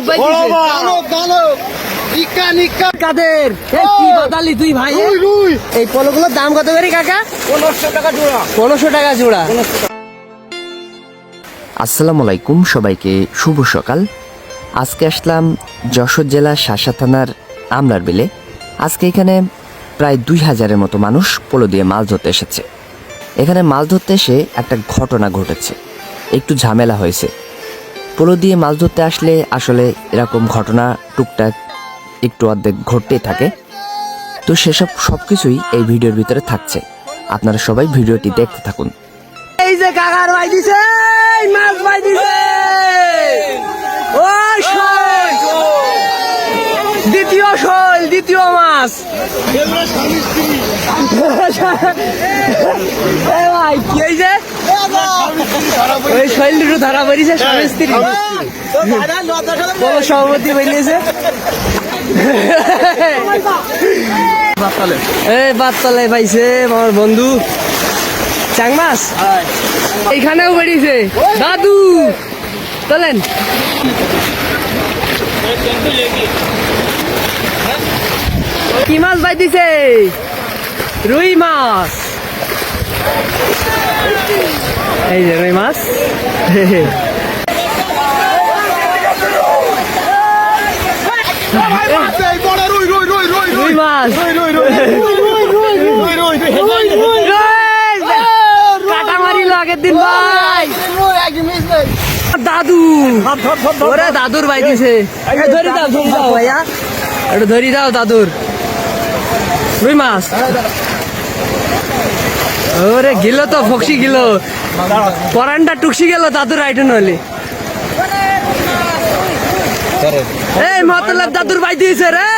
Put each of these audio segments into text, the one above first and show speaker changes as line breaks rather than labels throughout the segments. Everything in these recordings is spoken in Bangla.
মাছ ভাই
বড়
দিছে।
মাছ।
দানব দানব নিকা নিকা।
কাদের? কি বাদালি তুই ভাই এ?
রুই রুই।
এই পলগুলোর দাম কত করে কাকা?
পনেরোশো টাকা জোড়া।
পনেরোশো টাকা জোড়া।
আসসালামু আলাইকুম সবাইকে শুভ সকাল। আজকে আসলাম যশোর জেলার শাসা থানার আমলার বিলে। আজকে এখানে প্রায় দুই হাজারের মতো মানুষ পোলো দিয়ে মাছ ধরতে এসেছে। এখানে মাছ ধরতে এসে একটা ঘটনা ঘটেছে। একটু ঝামেলা হয়েছে। পোলো দিয়ে মাছ ধরতে আসলে আসলে এরকম ঘটনা টুকটাক একটু অর্ধেক ঘটতেই থাকে। তো সেসব সব কিছুই এই ভিডিওর ভিতরে থাকছে। আপনারা সবাই ভিডিওটি দেখতে থাকুন।
এই যে কাকার ভাই দিছে মাছ ভাই দিছে। দ্বিতীয় শোল, দ্বিতীয় মাছ। ভাই, কি যে? ওই শৈল দুটো ধরা পড়িছে স্বামী স্ত্রী বলো সভাপতি বেরিয়েছে। পাইছে আমার বন্ধু চাং মাছ এইখানেও বেরিয়েছে। দাদু চলেন। কি মাছ বাইতেছে? রুই মাছ। এই যে রুই মাছ
রুই
আগের দিন ভাই দাদু ওরে দাদুর ভাই দিছে এ, ধরি দাও ধরি দাও ভাইয়া একটু ধরি দাও দাদুর রুই মাছ ওরে গিল তো ফক্সি গিল। পরানটা টুকসি গেল দাদুর আইটন হলি এই মতলব দাদুর ভাই দিয়েছে রে।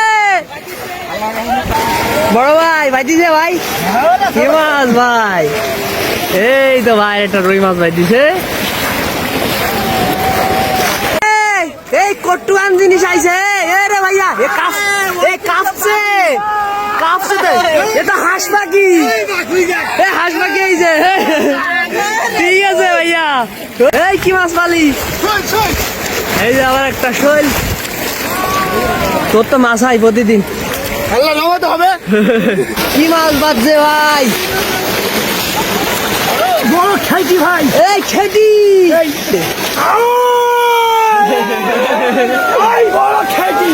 বড় ভাই ভাই দিছে ভাই? কি মাছ ভাই? এই তো ভাই একটা রুই মাছ ভাই দিছে এই, কটুয়ান জিনিস আইছে। এ রে ভাইয়া এ কাপ এ কাপছে। কাপছে তো এ তো হাঁস পাখি। এ হাঁস পাখি আইছে ঠিক আছে ভাইয়া। এই কি মাছ পালি? এই যে আবার একটা শৈল। তোর তো মাছ হয় প্রতিদিন।
হবে।
কি মাছ বাজছে ভাই?
বড় খাইছি ভাই।
এই খেটি।
এই বড় খাইছি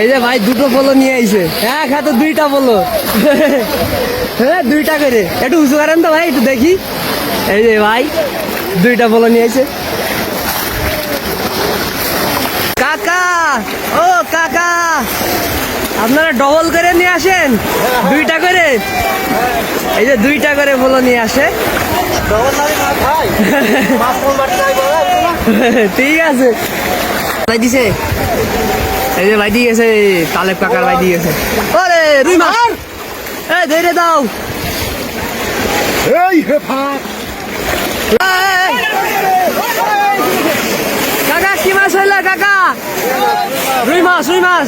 এই যে ভাই দুটো পলো নিয়ে আইছে। এক হাতে দুইটা পলো হ্যাঁ দুইটা করে। একটু উঁচু করেন তো ভাই একটু দেখি। এই যে ভাই দুইটা পলো নিয়ে আইছে। কাকা! ও কাকা! আপনারা ডবল করে নিয়ে আসেন? দুইটা করে? এই যে দুইটা করে বলো নিয়ে আসে। ঠিক আছে। দিছে। এই যে ভাই দিয়ে গেছে তালেব কাকার ভাই দিয়ে গেছে। ওরে রুই মাছ। এই ধরে দাও।
এই হে
এই! কাকা কি মাছ হইল কাকা? রুই মাছ রুই মাছ।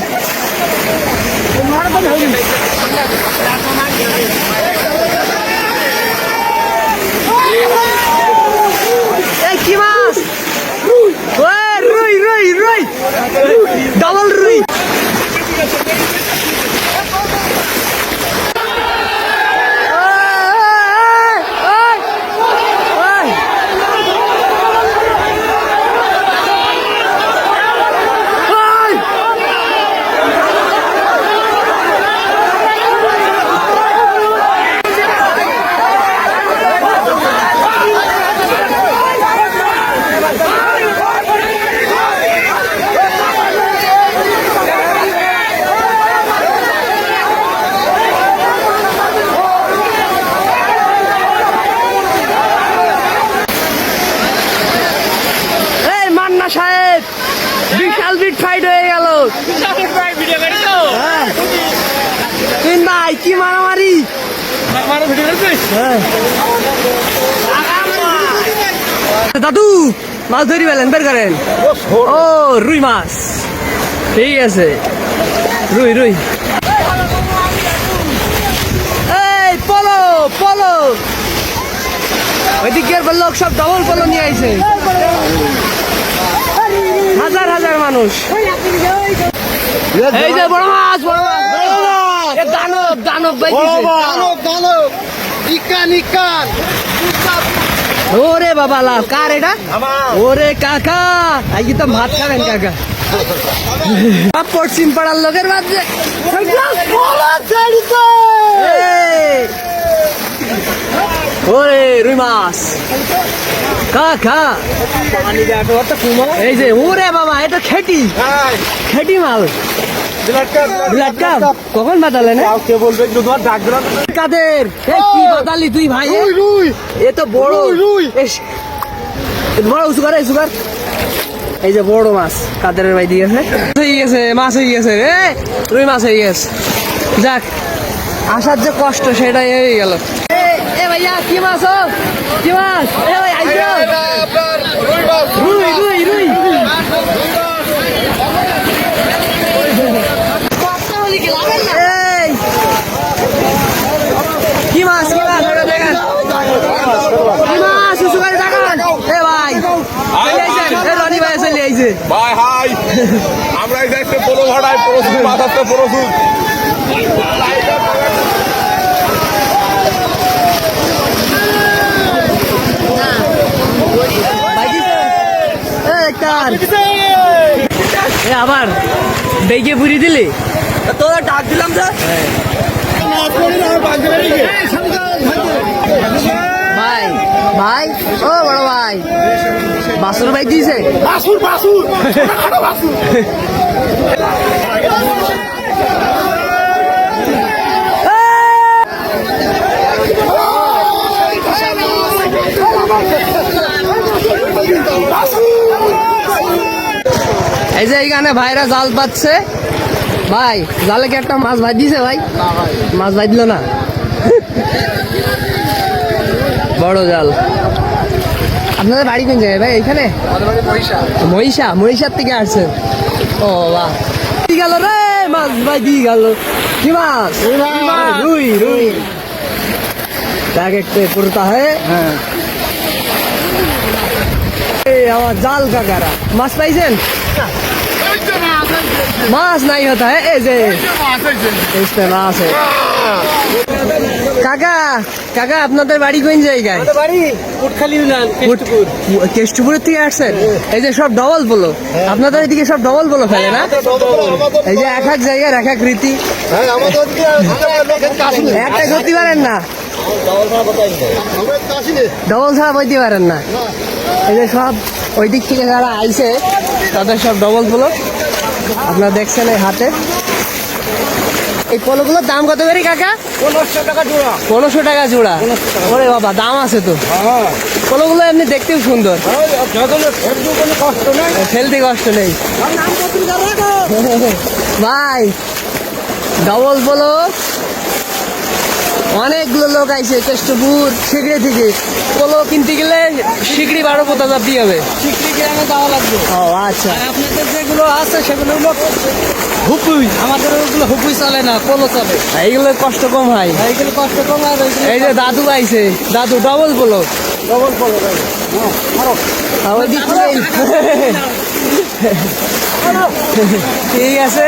কি মাছ? রুই রই রই ডাবল রুই ওই, ওই, ওই। ওই! এই মান্না সাহেব বিশাল বিট ফাইট হয়ে গেল হ্যাঁ। তিন ভাই কি মারামারি হ্যাঁ। দাদু, মাছ ধরি পেলেন বের করেন ও রুই মাছ। ঠিক আছে। রুই রুই পলো পলো। লোক সব ডবল পলো নিয়ে আইছে। হাজার হাজার মানুষ। এই যে, বড় মাছ বড় মাছ। দানব দানব
দানব দানব। ইকান ইকান
ওরে বাবা লাভ কার এটা? ওরে কাকা আজকে তো ভাত খাবেন কাকা। পশ্চিম পাড়ার লোকের বাদ ওরে রুই মাছ। খা এই যে ওরে বাবা এটা খেটি। খেটি মাল। ব্লাড কাপ কখন বাতালে না?
কে বলবে তোমার ডাক দিলাম
কাদের? কি তুই ভাই এ?
রুই রুই।
এ তো বড়।
রুই,
বড় উঁচু করে উঁচু কর এই যে বড় মাছ কাদের ভাই দিয়ে গেছে হয়ে গেছে মাছ হয়ে গেছে রে। রুই মাছ হয়ে গেছে। যাক আসার যে কষ্ট সেটাই হয়ে গেল। এ ভাইয়া কি মাছ কি মাছ? এ ভাই আইসো।
রুই
রুই রুই রুই এই কি মাছ কি মাছ ওটা দেখান কি মাছ উঁচু করে দেখান এ ভাই চলে আইছেন এ রনি ভাই চলে আইছে
ভাই হাই আমরা এই দেখতে পোলো ভাড়ায় প্রস্তুত মাথাতে
এ আবার বেগে পুরি দিলি? তোরা ডাক দিলাম ভাই ভাই ও বড় ভাই। বাসুর ভাই দিয়েছে?
বাসুর বাসুর বাসুর।
এই যে এইখানে ভাইরা জাল পাচ্ছে। ভাই জালে কি একটা মাছ ভাই দিছে ভাই? মাছ ভাই দিল না? বড় জাল। আপনাদের বাড়ি কোন জায়গায় ভাই? এখানে মহিষা। মহিষার থেকে আসছেন। ও বাহ। কি গেল রে মাছ ভাই দিয়ে গেল? কি মাছ? রুই রুই। প্যাকেটে পুরতা है এই আমার জাল কাকারা। মাছ পাইছেন? মাছ নাই হতা এই যে। আছে। কাকা কাকা আপনাদের বাড়ি কোন জায়গায়? কেষ্টপুরের থেকে আসছেন? এই যে সব ডবল বলো আপনাদের এদিকে সব ডবল বলো ফেলে না? এই যে এক এক জায়গার এক এক রীতি। একটা করতে পারেন না। ডবল ছাড়া হইতে পারেন না। এই যে সব ওই দিক থেকে যারা আইছে তাদের সব ডবল বলো আপনারা দেখছেন এই হাটে। এই পলোগুলোর দাম কত করে কাকা?
পনেরোশো টাকা জোড়া।
পনেরোশো টাকা জোড়া। ওরে বাবা দাম আছে তো।
পলোগুলো
পোলোগুলো এমনি দেখতেও সুন্দর।
ফেলতে কষ্ট নেই।
ভাই ডবল পোলো। অনেকগুলো লোক আইছে কেষ্টপুর শিগড়ি থেকে। পোলো কিনতে গেলে শিগড়ি বারো পোতা চাপি হবে।
চিকড়ি গ্রামে যাওয়া লাগবে।
ও আচ্ছা।
আপনাদের যেগুলো আছে সেগুলো হলো হুপুই আমাদের ওগুলো হুপুই চলে না পোলো চলে।
এইগুলো কষ্ট কম হয়।
এইগুলো কষ্ট কম আর ওইগুলো
এই যে দাদু আইছে দাদু ডবল পোলো।
ডবল পোলো হ্যাঁ
ঠিক আছে।